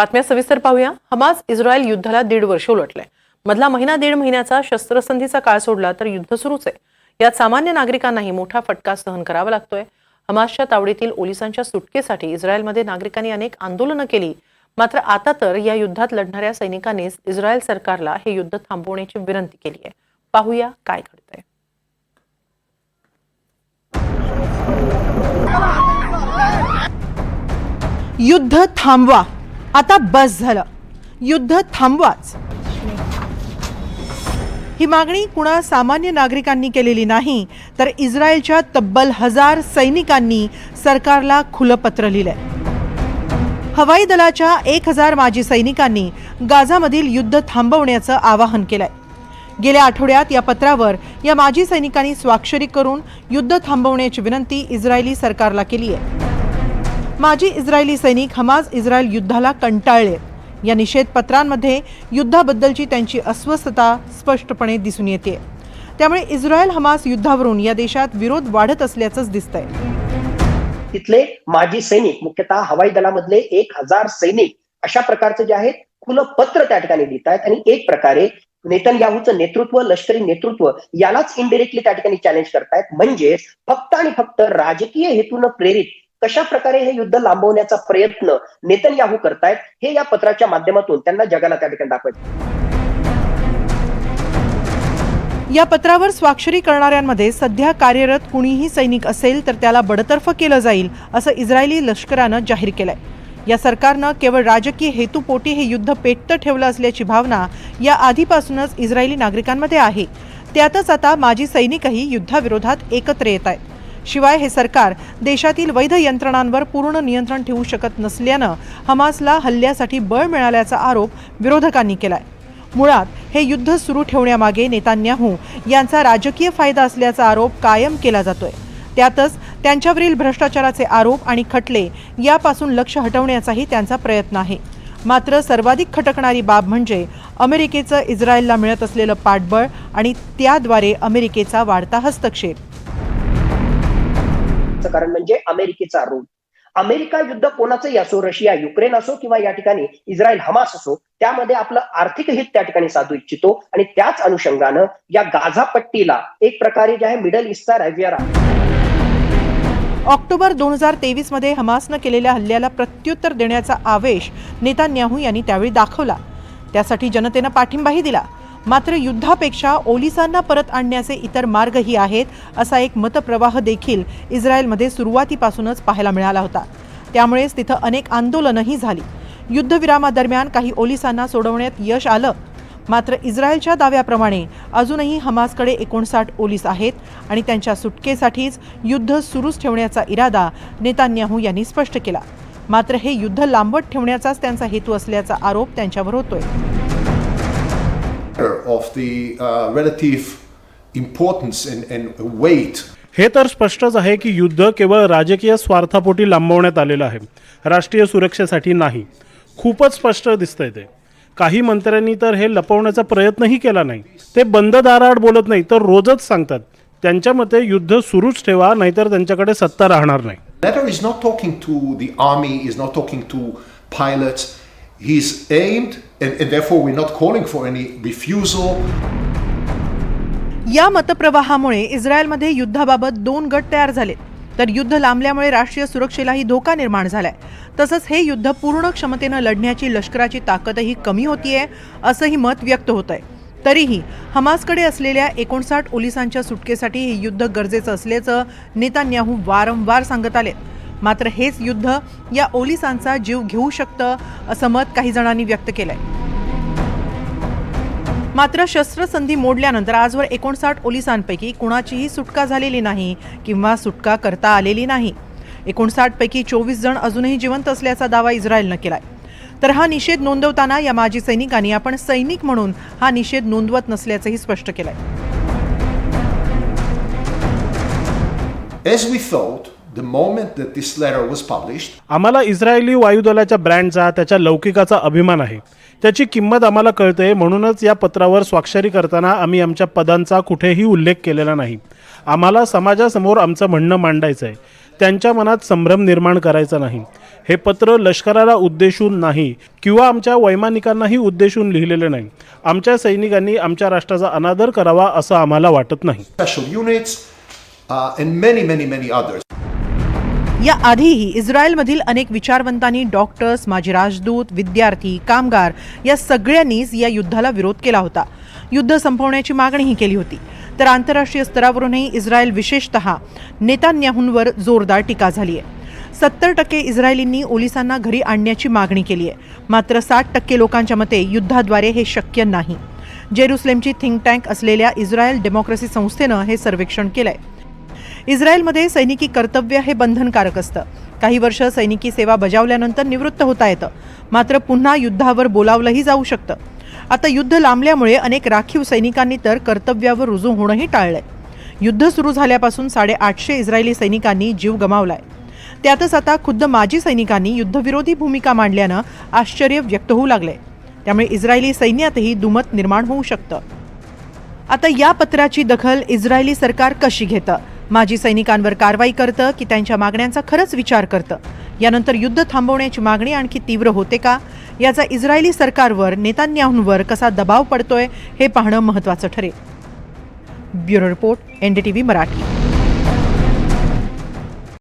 बातम्या सविस्तर पाहूया. हमास इस्रायल युद्धाला दीड वर्ष उलटलंय. मधला महिना दीड महिन्याचा शस्त्रसंधीचा काळ सोडला तर युद्ध सुरूच आहे. यात सामान्य नागरिकांनाही मोठा फटका सहन करावा लागतोय. हमासच्या तावडीतील ओलिसांच्या सुटकेसाठी इस्रायलमध्ये नागरिकांनी अनेक आंदोलनं केली. मात्र आता तर या युद्धात लढणाऱ्या सैनिकांनीच इस्रायल सरकारला हे युद्ध थांबवण्याची विनंती केली आहे. पाहूया काय घडतंय. युद्ध थांबवा. आता बस झालं. युद्ध थांबवाच. ही मागणी कुणा सामान्य नागरिकांनी केलेली नाही तर इस्रायलच्या तब्बल हजार सैनिकांनी सरकारला खुलं पत्र लिहिलंय. हवाई दलाच्या एक हजार माजी सैनिकांनी गाझामधील युद्ध थांबवण्याचं आवाहन केलंय. गेल्या आठवड्यात या पत्रावर या माजी सैनिकांनी स्वाक्षरी करून युद्ध थांबवण्याची विनंती इस्रायली सरकारला केली आहे माजी इस्रायली सैनिक हमास इस्रायल युद्धाला कंटाळले. या निषेध पत्रांमध्ये युद्धाबद्दलची त्यांची अस्वस्थता स्पष्टपणे दिसून येते. त्यामुळे इस्रायल हमास युद्धावरून या देशात विरोध वाढत असल्याचंच दिसतंय. तिथले माजी सैनिक मुख्यतः हवाई दलामधले एक हजार सैनिक अशा प्रकारचे जे आहेत खुलं पत्र त्या ठिकाणी लिहित आहेत आणि एक प्रकारे नेतन्याहूचं नेतृत्व लष्करी नेतृत्व यालाच इनडिरेक्टली त्या ठिकाणी चॅलेंज करतायत. म्हणजेच फक्त आणि फक्त राजकीय हेतून प्रेरित कशा प्रकारे हे युद्ध लांबवण्याचा प्रयत्न नेतन्याहू करतायत हे या पत्राच्या माध्यमातून त्यांना जगाला त्या ठिकाणी दाखवायचं. या पत्रावर स्वाक्षरी करणाऱ्यांमध्ये सध्या कार्यरत कुणीही सैनिक असेल तर त्याला बडतर्फ केलं जाईल असं इस्रायली लष्करानं जाहीर केलंय. या सरकारनं केवळ राजकीय हेतूपोटी हे युद्ध पेटतं ठेवलं असल्याची भावना या आधीपासूनच इस्रायली नागरिकांमध्ये आहे. त्यातच आता माजी सैनिकही युद्धाविरोधात एकत्र येत आहेत. शिवाय हे सरकार देशातील वैध यंत्रणांवर पूर्ण नियंत्रण ठेवू शकत नसल्यानं हमासला हल्ल्यासाठी बळ मिळाल्याचा आरोप विरोधकांनी केलाय. मुळात हे युद्ध सुरू ठेवण्यामागे नेतान्याहू यांचा राजकीय फायदा असल्याचा आरोप कायम केला जातोय. त्यातच त्यांच्यावरील भ्रष्टाचाराचे आरोप आणि खटले यापासून लक्ष हटवण्याचाही त्यांचा प्रयत्न आहे. मात्र सर्वाधिक खटकणारी बाब म्हणजे अमेरिकेचं इस्रायलला मिळत असलेलं पाठबळ आणि त्याद्वारे अमेरिकेचा वाढता हस्तक्षेप. याचं कारण म्हणजे अमेरिकेचा रोल. अमेरिका युद्ध कोणाचंही असो रशिया युक्रेन असो किंवा या ठिकाणी इस्रायल हमास असो त्यामध्ये आपलं आर्थिक हित त्या ठिकाणी साधू इच्छितो आणि त्याच अनुषंगानं या गाझा पट्टीला एक प्रकारे जे आहे मिडल ईस्टचा रॅव्हियरा ऑक्टोबर दोन हजार तेवीसमध्ये हमासनं केलेल्या हल्ल्याला प्रत्युत्तर देण्याचा आवेश नेतान्याहू यांनी त्यावेळी दाखवला. त्यासाठी जनतेनं पाठिंबाही दिला. मात्र युद्धापेक्षा ओलिसांना परत आणण्याचे इतर मार्गही आहेत असा एक मतप्रवाह देखील इस्रायलमध्ये सुरुवातीपासूनच पाहायला मिळाला होता. त्यामुळेच तिथं अनेक आंदोलनंही झाली. युद्धविरामादरम्यान काही ओलिसांना सोडवण्यात यश आलं. मात्र इस्रायलच्या दाव्याप्रमाणे अजूनही हमासकडे एकोणसाठ ओलीस आहेत आणि त्यांच्या सुटकेसाठीच युद्ध सुरूच ठेवण्याचा इरादा नेतान्याहू यांनी स्पष्ट केला. मात्र हे युद्ध लांबत ठेवण्याचाच त्यांचा हेतू असल्याचा आरोप त्यांच्यावर होतोय. Of the uh, relative importance and, and weight. हे तर स्पष्टच आहे की युद्ध केवळ राजकीय स्वार्थापोटी लांबवण्यात आलेलं आहे. राष्ट्रीय सुरक्षेसाठी नाही. खूपच स्पष्ट दिसतंय ते. काही मंत्र्यांनी तर हे लपवण्याचा प्रयत्नही केला नाही. ते बंद दाराआड बोलत नाही तर रोजच सांगतात. त्यांच्या मते युद्ध सुरूच ठेवा नाहीतर त्यांच्याकडे सत्ता राहणार नाही. Letter is not talking to the army is not talking to pilots. He's aimed and, and therefore we're not calling for any refusal. या मतप्रवाहामुळे इस्रायलमध्ये युद्धाबाबत दोन गट तयार झाले. तर युद्ध लांबल्यामुळे राष्ट्रीय सुरक्षेलाही धोका निर्माण झालाय. तसंच हे युद्ध पूर्ण क्षमतेनं लढण्याची लष्कराची ताकदही कमी होतीये असंही मत व्यक्त होत आहे तरीही हमासकडे असलेल्या एकोणसाठ ओलिसांच्या सुटकेसाठी हे युद्ध गरजेचं असल्याचं नेतान्याहू वारंवार सांगत आले मात्र हेच युद्ध या ओलिसांचा जीव घेऊ शकतं असं मत काही जणांनी व्यक्त केलंय. मात्र शस्त्रसंधी मोडल्यानंतर आजवर एकोणसाठ ओलिसांपैकी कुणाचीही सुटका झालेली नाही किंवा सुटका करता आलेली नाही. एकोणसाठपैकी चोवीस जण अजूनही जिवंत असल्याचा दावा इस्रायलनं केलाय. तर हा निषेध नोंदवताना या माजी सैनिकांनी आपण सैनिक म्हणून हा निषेध नोंदवत नसल्याचंही स्पष्ट केलंय. As we thought the moment that this letter was published आम्हाला इस्रायली वायुदलाच्या ब्रँडचा त्याच्या लौकिकाचा अभिमान आहे. त्याची किंमत आम्हाला कळते म्हणूनच या पत्रावर स्वाक्षरी करताना आम्ही आमच्या पदांचा कुठेही उल्लेख केलेला नाही. आम्हाला समाजासमोर आमचं म्हणणं मांडायचं आहे त्यांच्या मनात संभ्रम निर्माण करायचा नाही. हे पत्र लष्कराला उद्देशून नाही किंवा आमच्या वैमानिकांनाही उद्देशून लिहिलेले नाही. आमच्या सैनिकांनी आमच्या राष्ट्राचा अनादर करावा असं आम्हाला वाटत नाही. या आधीही इस्रायलमधील अनेक विचारवंतांनी डॉक्टर्स माजी राजदूत विद्यार्थी कामगार या सगळ्यांनीच या युद्धाला विरोध केला होता. युद्ध संपवण्याची मागणीही केली होती. तर आंतरराष्ट्रीय स्तरावरूनही इस्रायल विशेषतः नेतान्याहूंवर जोरदार टीका झाली आहे. सत्तर टक्के इस्रायलींनी ओलिसांना घरी आणण्याची मागणी केली आहे. मात्र साठ टक्के लोकांच्या मते युद्धाद्वारे हे शक्य नाही. जेरुसलेमची थिंक टँक असलेल्या इस्रायल डेमोक्रेसी संस्थेनं हे सर्वेक्षण केलं आहे इस्रायलमध्ये सैनिकी कर्तव्य हे बंधनकारक असतं. काही वर्ष सैनिकी सेवा बजावल्यानंतर निवृत्त होता येतं. मात्र पुन्हा युद्धावर बोलावलंही जाऊ शकतं. आता युद्ध लांबल्यामुळे अनेक राखीव सैनिकांनी तर कर्तव्यावर रुजू होणंही टाळलंय. युद्ध सुरू झाल्यापासून साडेआठशे इस्रायली सैनिकांनी जीव गमावलाय. त्यातच आता खुद्द माजी सैनिकांनी युद्धविरोधी भूमिका मांडल्यानं आश्चर्य व्यक्त होऊ लागले त्यामुळे इस्रायली सैन्यातही दुमत निर्माण होऊ शकतं. आता या पत्राची दखल इस्रायली सरकार कशी घेतं? माजी सैनिकांवर कारवाई करतं की त्यांच्या मागण्यांचा खरंच विचार करतं? यानंतर युद्ध थांबवण्याची मागणी आणखी तीव्र होते का? याचा इस्रायली सरकारवर नेतान्याहूंवर कसा दबाव पडतोय हे पाहणं महत्त्वाचं ठरेल. Bureau report NDTV Marathi.